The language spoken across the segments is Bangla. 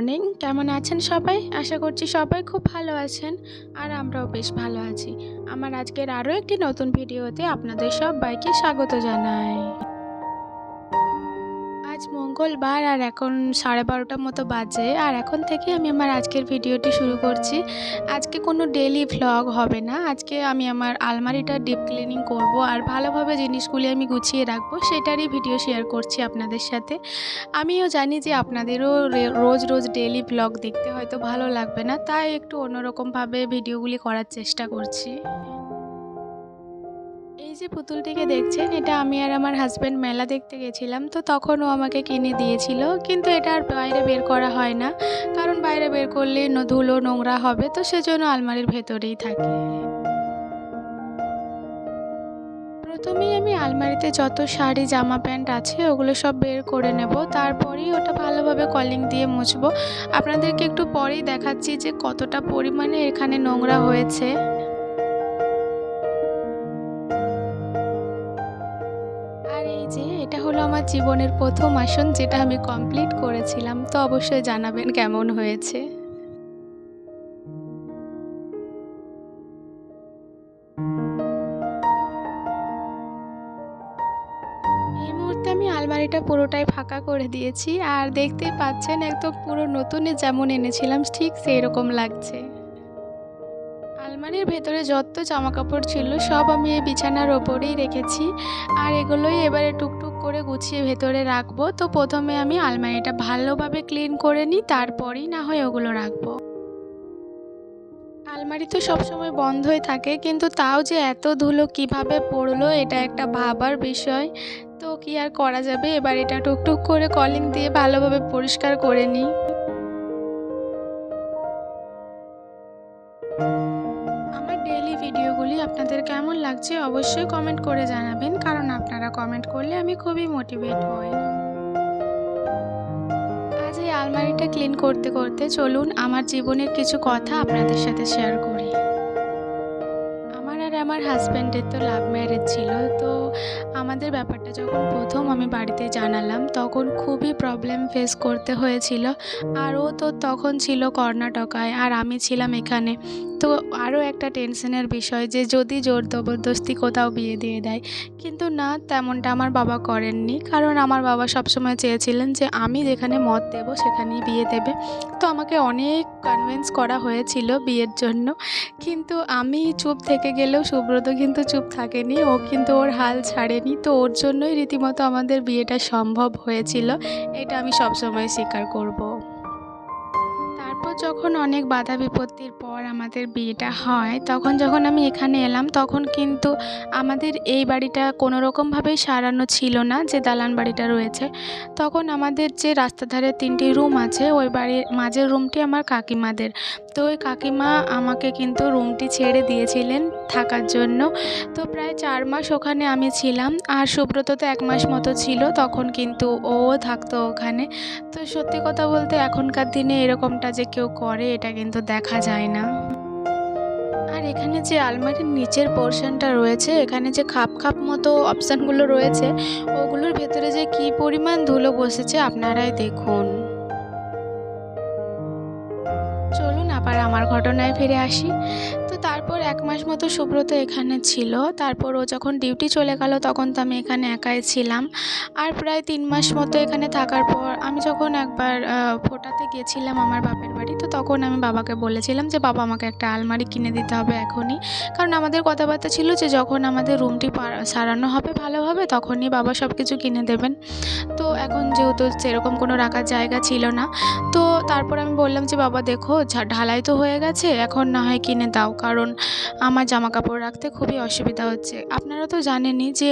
মর্নিং কেমন আছেন সবাই? আশা করছি সবাই খুব ভালো আছেন আর আমরাও বেশ ভালো আছি। আমার আজকের আরও একটি নতুন ভিডিওতে আপনাদের সবাইকে স্বাগত জানাই। আজ মঙ্গলবার আর এখন সাড়ে বারোটার মতো বাজে। আর এখন থেকে আমি আমার আজকের ভিডিওটি শুরু করছি। আজকে কোনো ডেলি ভ্লগ হবে না। আজকে আমি আমার আলমারিটা ডিপ ক্লিনিং করব আর ভালোভাবে জিনিসগুলি আমি গুছিয়ে রাখব সেটারই ভিডিও শেয়ার করছি আপনাদের সাথে। আমিও জানি যে আপনাদেরও রোজ রোজ ডেলি ভ্লগ দেখতে হয়তো ভালো লাগবে না, তাই একটু অন্যরকমভাবে ভিডিওগুলি করার চেষ্টা করছি। যে পুতুলটিকে দেখছেন, এটা আমি আর আমার হাজব্যান্ড মেলা দেখতে গেছিলাম, তো তখন ও আমাকে কিনে দিয়েছিল, কিন্তু এটা আর বাইরে বের করা হয় না, কারণ বাইরে বের করলে ধুলো নোংরা হবে, তো সেজন্য আলমারির ভেতরেই থাকে। প্রথমেই আমি আলমারিতে যত শাড়ি, জামা, প্যান্ট আছে, ওগুলো সব বের করে নেব, তারপরেই ওটা ভালোভাবে কলিং দিয়ে মুছবো। আপনাদেরকে একটু পরেই দেখাচ্ছি যে কতটা পরিমাণে এখানে নোংরা হয়েছে। আমার জীবনের প্রথম আসন যেটা আমি কমপ্লিট করেছিলাম, তো অবশ্যই জানাবেন কেমন হয়েছে। এই মুহূর্তে আমি আলমারিটা পুরোটাই ফাঁকা করে দিয়েছি, আর দেখতে পাচ্ছেন একদম পুরো নতুনে যেমন এনেছিলাম, ঠিক সেই রকম লাগছে। আলমারির ভেতরে যত জামা কাপড় ছিল, সব আমি এই বিছানার ওপরেই রেখেছি, আর এগুলোই এবারে টুকটুক করে গুছিয়ে ভেতরে রাখব। তো প্রথমে আমি আলমারিটা ভালোভাবে ক্লিন করে নিই, তারপরেই না হয় ওগুলো রাখব। আলমারি তো সবসময় বন্ধই থাকে, কিন্তু তাও যে এত ধুলো কীভাবে পড়ল এটা একটা ভাবার বিষয়। তো কি আর করা যাবে? এবার এটা টুকটুক করে কলিং দিয়ে ভালোভাবে পরিষ্কার করে নিই। আপনাদের কেমন লাগছে অবশ্যই কমেন্ট করে জানাবেন, কারণ আপনারা কমেন্ট করলে আমি খুবই মোটিভেট হই। আজ এই আলমারিটা ক্লিন করতে করতে চলুন আমার জীবনের কিছু কথা আপনাদের সাথে শেয়ার করি। আমার আর আমার হাজব্যান্ডের তো লাভ ম্যারেজ ছিল, তো আমাদের ব্যাপারটা যখন প্রথম আমি বাড়িতে জানালাম, তখন খুবই প্রবলেম ফেস করতে হয়েছিল। আর ও তো তখন ছিল কর্ণাটকায়, আর আমি ছিলাম এখানে। তো আরও একটা টেনশনের বিষয় যে যদি জোর জবরদস্তি কোথাও বিয়ে দিয়ে দেয়। কিন্তু না, তেমনটা আমার বাবা করেননি। কারণ আমার বাবা সবসময় চেয়েছিলেন যে আমি যেখানে মত দেব, সেখানেই বিয়ে দেবে। তো আমাকে অনেক কনভিন্স করা হয়েছিল বিয়ের জন্য। কিন্তু আমি চুপ থেকে গেলেও সুব্রত কিন্তু চুপ থাকেনি। ও কিন্তু ওর হাল ছাড়েনি। তো ওর জন্যই রীতিমতো আমাদের বিয়েটা সম্ভব হয়েছিল। এটা আমি সবসময় স্বীকার করব। যখন অনেক বাধা বিপত্তির পর আমাদের বিয়েটা হয়, তখন যখন আমি এখানে এলাম, তখন কিন্তু আমাদের এই বাড়িটা কোনো রকমভাবেই সারানো ছিল না, যে দালান বাড়িটা রয়েছে। তখন আমাদের যে রাস্তার ধারে তিনটি রুম আছে, ওই বাড়ির মাঝের রুমটি আমার কাকিমাদের। তো ওই কাকিমা আমাকে কিন্তু রুমটি ছেড়ে দিয়েছিলেন থাকার জন্য। তো প্রায় চার মাস ওখানে আমি ছিলাম, আর সুব্রত তো এক মাস মতো ছিল, তখন কিন্তু ও থাকতো ওখানে। তো সত্যি কথা বলতে, এখনকার দিনে এরকমটা যে কেউ করে, এটা কিন্তু দেখা যায় না। আর এখানে যে আলমারির নিচের পোর্শনটা রয়েছে, এখানে যে খাপ খাপ মতো অপশানগুলো রয়েছে, ওগুলোর ভেতরে যে কি পরিমাণ ধুলো বসেছে, আপনারাই দেখুন। আমার ঘটনায় ফিরে আসি। তো তারপর এক মাস মতো সুব্রত এখানে ছিল। তারপর ও যখন ডিউটি চলে গেল তখন তো আমি এখানে একাই ছিলাম। আর প্রায় তিন মাস মতো এখানে থাকার পর আমি যখন একবার ফোটাতে গেছিলাম আমার বাপের বাড়ি তখন আমি বাবাকে বলেছিলাম যে, বাবা, আমাকে একটা আলমারি কিনে দিতে হবে এখনই। কারণ আমাদের কথাবার্তা ছিল যে, যখন আমাদের রুমটি সারানো হবে ভালোভাবে, তখনই বাবা সব কিছু কিনে দেবেন। তো এখন যেহেতু সেরকম কোনো রাখার জায়গা ছিল না, তো তারপর আমি বললাম যে, বাবা, দেখো ঢালাই তো হয়ে গেছে, এখন না হয় কিনে দাও। কারণ আমার জামা কাপড় রাখতে খুবই অসুবিধা হচ্ছে। আপনারা তো জানেনই যে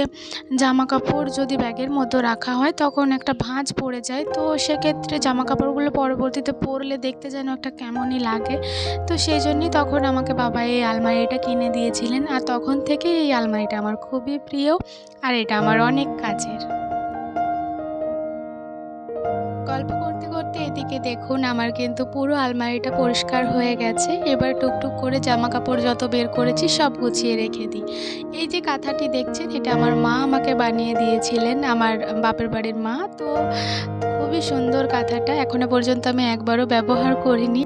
জামা কাপড় যদি ব্যাগের মধ্যে রাখা হয়, তখন একটা ভাঁজ পড়ে যায়। তো সেক্ষেত্রে জামা কাপড়গুলো পরবর্তীতে পরলে দেখতে যেন একটা কেমনই লাগে। তো সেই জন্যই তখন আমাকে বাবা এই আলমারিটা কিনে দিয়েছিলেন। আর তখন থেকে এই আলমারিটা আমার খুবই প্রিয় আর এটা আমার অনেক কাজের। গল্প করতে করতে এদিকে দেখুন, আমার কিন্তু পুরো আলমারিটা পরিষ্কার হয়ে গেছে। এবার টুকটুক করে জামা কাপড় যত বের করেছি সব গুছিয়ে রেখে দিই। এই যে কাঁথাটি দেখছেন, এটা আমার মা আমাকে বানিয়ে দিয়েছিলেন, আমার বাপের বাড়ির মা। তো খুবই সুন্দর কাঁথাটা, এখনও পর্যন্ত আমি একবারও ব্যবহার করিনি।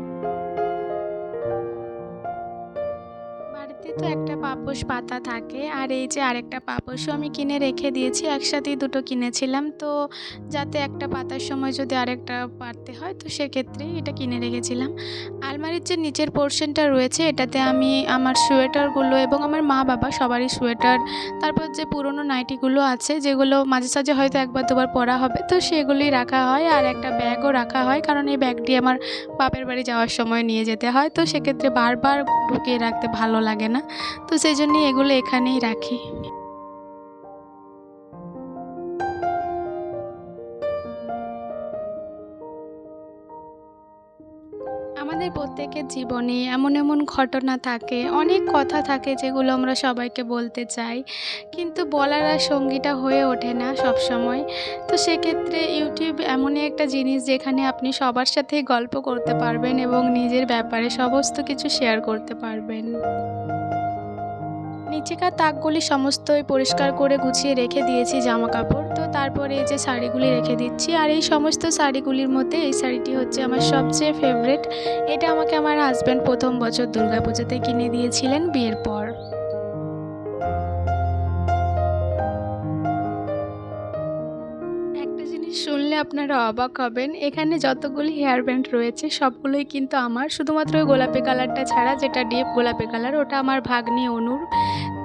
পাপোশ পাতা থাকে। আর এই যে আরেকটা পাপোশও আমি কিনে রেখে দিয়েছি, একসাথেই দুটো কিনেছিলাম। তো যাতে একটা পাতার সময় যদি আরেকটা পারতে হয়, তো সেক্ষেত্রেই এটা কিনে রেখেছিলাম। আলমারির যে নিচের পোর্শনটা রয়েছে, এটাতে আমি আমার সোয়েটারগুলো এবং আমার মা বাবা সবারই সোয়েটার, তারপর যে পুরনো নাইটিগুলো আছে, যেগুলো মাঝে সাঝে হয়তো একবার দুবার পরা হবে, তো সেগুলোই রাখা হয়। আর একটা ব্যাগও রাখা হয়, কারণ এই ব্যাগটি আমার বাপের বাড়ি যাওয়ার সময় নিয়ে যেতে হয়। তো সেক্ষেত্রে বারবার ঢুকিয়ে রাখতে ভালো লাগে না। তো সেই জন্যই এগুলো এখানেই রাখি। আমাদের প্রত্যেকের জীবনে এমন এমন ঘটনা থাকে, অনেক কথা থাকে যেগুলো আমরা সবাইকে বলতে চাই, কিন্তু বলার আর সঙ্গীটা হয়ে ওঠে না সব সময় তো সেক্ষেত্রে ইউটিউব এমনই একটা জিনিস যেখানে আপনি সবার সাথেই গল্প করতে পারবেন এবং নিজের ব্যাপারে সমস্ত কিছু শেয়ার করতে পারবেন। নিচেকার তাকগুলি সমস্তই পরিষ্কার করে গুছিয়ে রেখে দিয়েছি জামা কাপড় তো তারপরে এই যে শাড়িগুলি রেখে দিচ্ছি। আর এই সমস্ত শাড়িগুলির মধ্যে এই শাড়িটি হচ্ছে আমার সবচেয়ে ফেভারেট এটা আমাকে আমার হাজব্যান্ড প্রথম বছর দুর্গাপুজোতে কিনে দিয়েছিলেন বিয়ের পর। শুনলে আপনারা অবাক হবেন। এখানে যতগুলি হেয়ার ব্যান্ড রয়েছে, সবগুলোই কিন্তু আমার। শুধুমাত্র ওই গোলাপি কালারটা ছাড়া, যেটা ডিপ গোলাপি কালার ওটা আমার ভাগ্নি অনুর।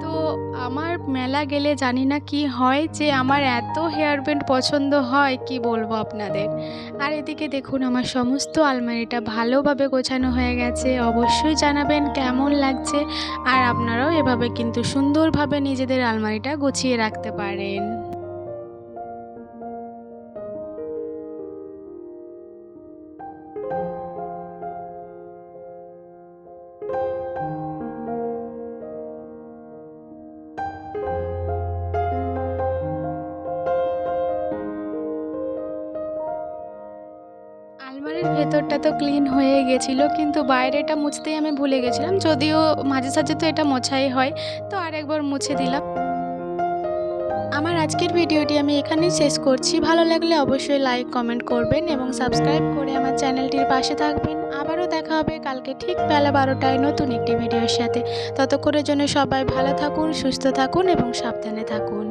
তো আমার মেলা গেলে জানি না কি হয় যে আমার এত হেয়ার ব্যান্ড পছন্দ হয়, কি বলব আপনাদের? আর এদিকে দেখুন, আমার সমস্ত আলমারিটা ভালোভাবে গোছানো হয়ে গেছে। অবশ্যই জানাবেন কেমন লাগছে। আর আপনারাও এভাবে কিন্তু সুন্দরভাবে নিজেদের আলমারিটা গুছিয়ে রাখতে পারেন। ভেতরটা তো ক্লিন হয়ে গেছিল, কিন্তু বাইরেটা মুছতেই আমি ভুলে গেছিলাম, যদিও মাঝে সাঝে তো এটা মোছাই হয়, তো আরেকবার মুছে দিলাম। আমার আজকের ভিডিওটি আমি এখানেই শেষ করছি, ভালো লাগলে অবশ্যই লাইক কমেন্ট করবেন এবং সাবস্ক্রাইব করে আমার চ্যানেলটির পাশে থাকবেন। আবারও দেখা হবে কালকে ঠিক বেলা বারোটায় নতুন একটি ভিডিওর সাথে। ততক্ষণের জন্য সবাই ভালো থাকুন, সুস্থ থাকুন এবং সাবধানে থাকুন।